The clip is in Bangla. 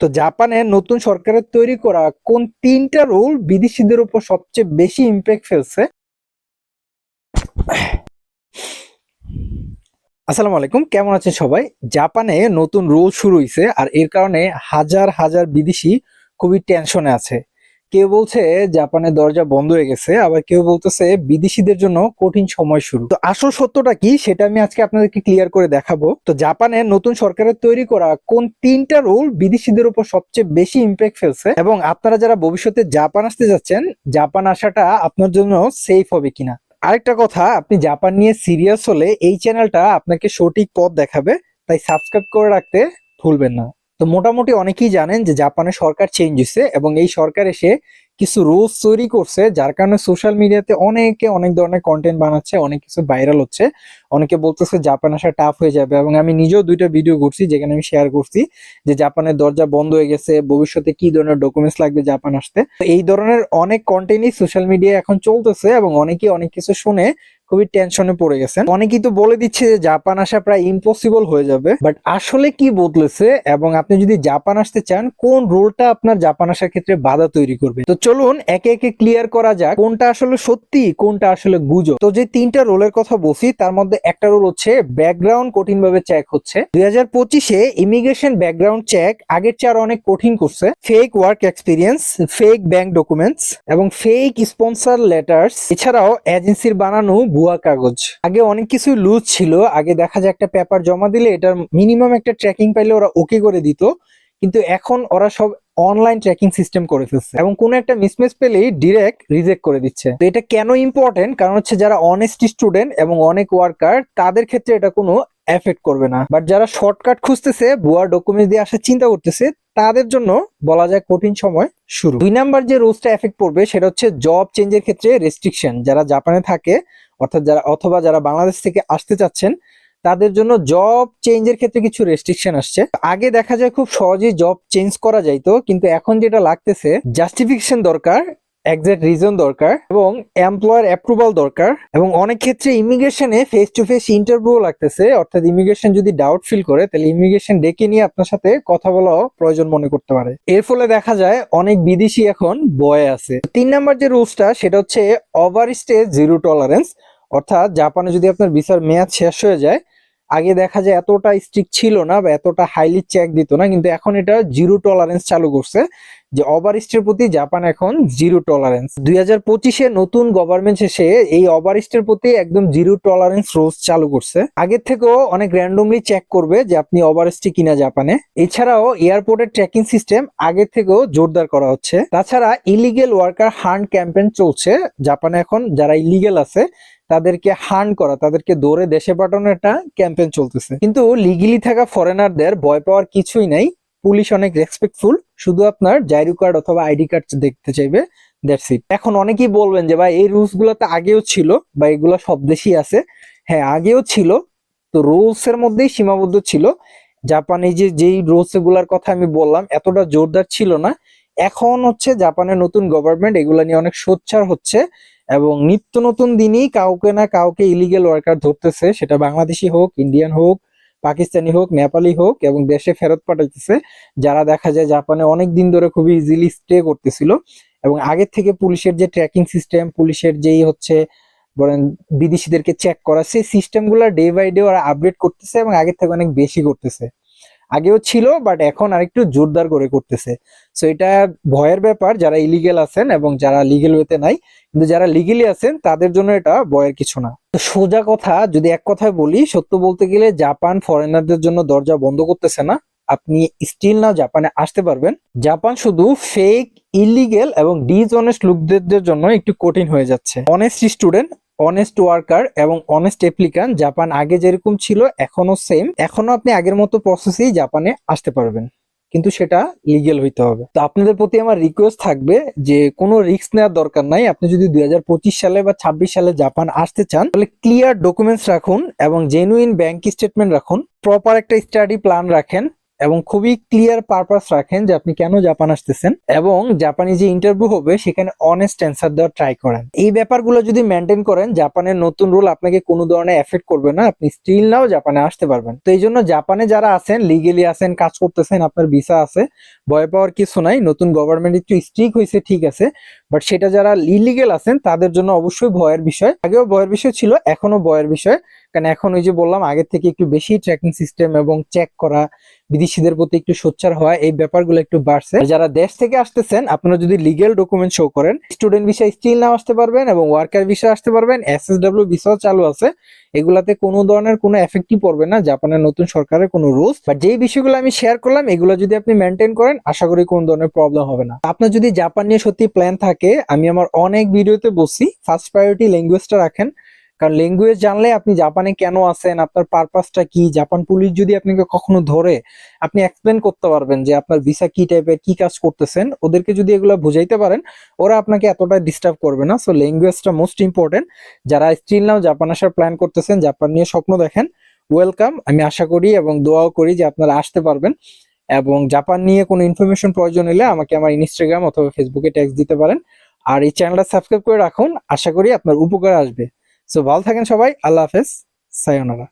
তো জাপানের নতুন সরকারের তৈরি করা কোন তিনটা রুল বিদেশিদের উপর সবচেয়ে বেশি ইম্প্যাক্ট ফেলছে? আসসালামু আলাইকুম, কেমন আছেন সবাই? জাপানে নতুন রুল শুরু হয়েছে আর এর কারণে হাজার হাজার বিদেশি খুবই টেনশনে আছে। কেউ বলছে জাপানের দরজা বন্ধ হয়ে গেছে, আবার কেউ বলতেছে বিদেশিদের জন্য কঠিন সময় শুরু। তো আসল সত্যটা কি সেটা আমি আজকে আপনাদেরকে ক্লিয়ার করে দেখাবো। তো জাপানের নতুন সরকারের তৈরি করা কোন তিনটা রুল বিদেশিদের উপর সবচেয়ে বেশি ইম্প্যাক্ট ফেলছে এবং আপনারা যারা ভবিষ্যতে জাপান আসতে যাচ্ছেন, জাপান আসাটা আপনার জন্য সেফ হবে কিনা? আরেকটা কথা, আপনি জাপান নিয়ে সিরিয়াস হলে এই চ্যানেলটা আপনাকে সঠিক পথ দেখাবে, তাই সাবস্ক্রাইব করে রাখতে ভুলবেন না। তো মোটামুটি অনেকেই জানেন যে জাপানের সরকার চেঞ্জ হয়েছে এবং এই সরকার এসে কিছু রুলস তৈরি করছে, যার কারণে সোশ্যাল মিডিয়াতে অনেকে অনেক ধরনের কন্টেন্ট বানাচ্ছে, অনেক কিছু ভাইরাল হচ্ছে। অনেকে বলতেছে জাপান আসা টাফ হয়ে যাবে এবং আমি নিজেও দুইটা ভিডিও করছি, যেখানে আমি শেয়ার করছি যে জাপানের দরজা বন্ধ হয়ে গেছে, ভবিষ্যতে কি ধরনের ডকুমেন্টস লাগবে জাপান আসতে। এই ধরনের অনেক কন্টেন্টই সোশ্যাল মিডিয়া এখন চলতেছে এবং অনেকেই অনেক কিছু শুনে খুবই টেনশনে পড়ে গেছেন। অনেকেই তো বলে দিচ্ছে যে জাপান আসা প্রায় ইম্পসিবল হয়ে যাবে। বাট আসলে কি বদলেছে এবং আপনি যদি জাপান আসতে চান, কোন রোলটা আপনার জাপান আসার ক্ষেত্রে বাধা তৈরি করবে? তো চলুন একে একে ক্লিয়ার করা যাক কোনটা আসলে সত্যি, কোনটা আসলে গুজব। তো যে তিনটা রোলের কথা বলছি, তার মধ্যে একটা রোল হচ্ছে ব্যাকগ্রাউন্ড কঠিন ভাবে চেক হচ্ছে। দুই হাজার পঁচিশে ইমিগ্রেশন ব্যাকগ্রাউন্ড চেক আগের চেয়ে অনেক কঠিন করছে। Fake work experience fake bank documents এবং ফেক স্পন্সর লেটার্স এছাড়াও এজেন্সির বানানো ভুয়া কাগজ। আগে অনেক কিছু লুজ ছিল, আগে দেখা যায় একটা পেপার জমা দিলে এটার মিনিমাম একটা ট্র্যাকিং পাইলে ওরা ওকে করে দিত। কিন্তু এখন ওরা সব অনলাইন ট্র্যাকিং সিস্টেম করে ফেলছে। এবং কোনো একটা মিসমেস পেলেই ডিরেক্ট রিজেক্ট করে দিচ্ছে। তো এটা কেন ইম্পর্টেন্ট কারণ হচ্ছে যারা অনেস্ট স্টুডেন্ট এবং অনেক ওয়ার্কার তাদের ক্ষেত্রে এটা কোনো এফেক্ট করবে না। বাট যারা শর্টকাট খুঁজতেছে, ভুয়া ডকুমেন্ট দিয়ে আসার চিন্তা করতেছে, তাদের জন্য বলা যায় কঠিন সময় শুরু। দুই নাম্বার যে রুলসটা এফেক্ট পড়বে, সেটা হচ্ছে জব চেঞ্জের ক্ষেত্রে রেস্ট্রিকশন যারা জাপানে থাকে, অর্থাৎ যারা অথবা যারা বাংলাদেশ থেকে আসতে চাচ্ছেন তাদের জন্য জব চেঞ্জের ক্ষেত্রে কিছু রেস্ট্রিকশন আসছে। আগে দেখা যায় খুব সহজেই জব চেঞ্জ করা যাইতো, কিন্তু এখন যেটা লাগতেছে জাস্টিফিকেশন দরকার এক্সাক্ট রিজন দরকার এবং এমপ্লয়ার অ্যাপ্রুভাল দরকার এবং অনেক ক্ষেত্রে ইমিগ্রেশনে ফেস টু ফেস ইন্টারভিউ লাগতেছে। অর্থাৎ ইমিগ্রেশন যদি ডাউট ফিল করে, তাহলে ইমিগ্রেশন ডেকে নিয়ে আপনার সাথে কথা বলাও প্রয়োজন মনে করতে পারে। এর ফলে দেখা যায় অনেক বিদেশি এখন বয়ে আছে। তিন নাম্বার যে রুলসটা সেটা হচ্ছে ওভার স্টে জিরো টলারেন্স অর্থাৎ জাপানে যদি আপনার ভিসার মেয়াদ শেষ হয়ে যায় আগে দেখা যায় এতটা স্ট্রিক্ট ছিল না বা এতটা হাইলি চেক দিত না, কিন্তু এখন এটা জিরো টলারেন্স চালু করছে। যে ওভার স্টের প্রতি জাপান এখন জিরো টলারেন্স দুই হাজার পঁচিশে নতুন গভর্নমেন্ট এসে এই ওভার স্টের প্রতি একদম জিরো টলারেন্স রোজ চালু করছে। আগের থেকেও অনেক র্যান্ডমলি চেক করবে যে আপনি ওভার স্টে কিনা জাপানে। এছাড়াও এয়ারপোর্টের ট্র্যাকিং সিস্টেম আগের থেকেও জোরদার করা হচ্ছে। তাছাড়া ইলিগেল ওয়ার্কার হান্ট ক্যাম্পেইন চলছে। জাপানে এখন যারা ইলিগেল আছে, তাদেরকে হার্ন করা, তাদেরকে দৌড়ে দেশে পাঠানোর একটা ক্যাম্পেইন চলতেছে। কিন্তু লিগেলি থাকা ফরেনারদের ভয় পাওয়ার কিছুই নাই। পুলিশ অনেক রেসপেক্টফুল শুধু আপনার জাইরু কার্ড অথবা আইডি কার্ড দেখতে চাইবে দ্যাটস ইট এখন অনেকেই বলবেন যে, ভাই, এই রুলসগুলো তো আগেও ছিল বা এগুলো সব দেশই আছে। হ্যাঁ আগেও ছিল, তো রুলস এর মধ্যেই সীমাবদ্ধ ছিল। জাপানে যে, যেই রুলসগুলার কথা আমি বললাম, এতটা জোরদার ছিল না। এখন হচ্ছে জাপানের নতুন গভর্নমেন্ট এগুলো নিয়ে অনেক সোচ্চার হচ্ছে এবং নিত্য নতুন দিনই কাউকে না কাউকে ইলিগেল ওয়ার্কার ধরতেছে, সেটা বাংলাদেশি হোক ইন্ডিয়ান হোক পাকিস্তানি হোক, নেপালি হোক এবং দেশে ফেরত পাঠাইতেছে, যারা দেখা যায় জাপানে অনেক দিন ধরে খুবই ইজিলি স্টে করতেছিল এবং আগের থেকে পুলিশের যে ট্র্যাকিং সিস্টেম পুলিশের যেই হচ্ছে, বলেন, বিদেশিদেরকে চেক করা, সেই সিস্টেমগুলো ডে বাই ডে ওরা আপডেট করতেছে এবং আগের থেকে অনেক বেশি করতেছে। আগেও ছিল বাট এখন আরেকটু জোরদার করে করতেছে। সো এটা ভয়ের ব্যাপার, যারা ইলিগেল আছেন এবং যারা লিগেল ওয়েতে নাই, কিন্তু যারা লিগেলি আছেন, তাদের জন্য এটা ভয়ের কিছু না। সোজা কথা, যদি এক কথায় বলি, সত্য বলতে গেলে জাপান ফরেনারদের জন্য দরজা বন্ধ করতেছে না। আপনি স্টিল না জাপানে আসতে পারবেন। জাপান শুধু ফেক ইলিগেল এবং ডিসঅনেস্ট লোকদের জন্য একটু কঠিন হয়ে যাচ্ছে। অনেস্ট স্টুডেন্ট অনেস্ট ওয়ার্কার এবং অনেস্ট অ্যাপ্লিকান্ট জাপান আগে যেরকম ছিল এখনও সেম এখনও আপনি আগের মতো প্রসেসেই জাপানে আসতে পারবেন। কিন্তু সেটা লিগেল হইতে হবে। তো আপনাদের প্রতি আমার রিকোয়েস্ট থাকবে যে কোনো রিস্ক নেওয়ার দরকার নাই। আপনি যদি দুই হাজার পঁচিশ সালে বা ছাব্বিশ সালে জাপান আসতে চান, তাহলে ক্লিয়ার ডকুমেন্টস রাখুন এবং জেনুইন ব্যাংক স্টেটমেন্ট রাখুন। প্রপার একটা স্টাডি প্ল্যান রাখেন। এবং খুবই ক্লিয়ার পারপাস রাখেন যে আপনি কেন জাপান আসতেছেন এবং জাপানি যে ইন্টারভিউ হবে, সেখানে অনেস্ট অ্যান্সার দেওয়ার ট্রাই করেন। এই ব্যাপারগুলো যদি মেনটেন করেন জাপানের নতুন রুল আপনাকে কোনো ধরনের এফেক্ট করবে না, আপনি স্টিল নাও জাপানে আসতে পারবেন। তো এই জন্য জাপানে যারা আছেন লিগেলি আছেন, কাজ করতেছেন, আপনার ভিসা আছে, ভয় পাওয়ার কিছু নাই, নতুন গভর্নমেন্ট একটু স্ট্রিক হয়েছে ঠিক আছে বাট সেটা যারা ইলিগেল আছেন, তাদের জন্য অবশ্যই ভয়ের বিষয়। আগেও ভয়ের বিষয় ছিল এখনও ভয়ের বিষয়। কারণ এখন ওই যে বললাম আগের থেকে একটু বেশি ট্র্যাকিং সিস্টেম এবং চেক করা বিদেশিদের প্রতি একটু সোচ্চার হওয়া, এই ব্যাপারগুলো একটু বাড়ছে। যারা দেশ থেকে আসতেছেন, আপনারা যদি লিগেল ডকুমেন্ট শো করেন স্টুডেন্ট ভিসা স্টিল নাও আসতে পারবেন এবং ওয়ার্কার ভিসা আসতে পারবেন এসএসডব্লিউ ভিসাও চালু আছে। এগুলাতে কোনো ধরনের কোনো এফেক্টই পড়বে না, জাপানের নতুন সরকারের কোনো রুলস বা যেই বিষয়গুলো আমি শেয়ার করলাম, এগুলো যদি আপনি মেনটেন করেন, আশা করি কোনো ধরনের প্রবলেম হবে না। আপনার যদি জাপান নিয়ে সত্যি প্ল্যান থাকে, আমি আমার অনেক ভিডিওতে বসি ফার্স্ট প্রায়োরিটি ল্যাঙ্গুয়েজটা রাখেন। কারণ ল্যাঙ্গুয়েজ জানলে আপনি জাপানে কেন আছেন আপনার পারপাসটা কি? জাপান পুলিশ যদি আপনাকে কখনো ধরে, আপনি এক্সপ্লেন করতে পারবেন যে আপনার ভিসা কি টাইপের কি কাজ করতেছেন। ওদেরকে যদি এগুলো বুঝাইতে পারেন, ওরা আপনাকে এতটা ডিস্টার্ব করবে না। সো ল্যাঙ্গুয়েজটা মোস্ট ইম্পর্টেন্ট যারা স্টিল নাও জাপান আসার প্ল্যান করতেছেন, জাপান নিয়ে স্বপ্ন দেখেন ওয়েলকাম আমি আশা করি এবং দোয়াও করি যে আপনারা আসতে পারবেন। এবং জাপান নিয়ে কোনো ইনফরমেশন প্রয়োজন হলে আমাকে আমার ইনস্টাগ্রাম অথবা ফেসবুকে ট্যাক্স দিতে পারেন। আর এই চ্যানেলটা সাবস্ক্রাইব করে রাখুন। আশা করি আপনার উপকার আসবে। সো ভালো থাকেন সবাই আল্লাহ হাফেজ সায়োনারা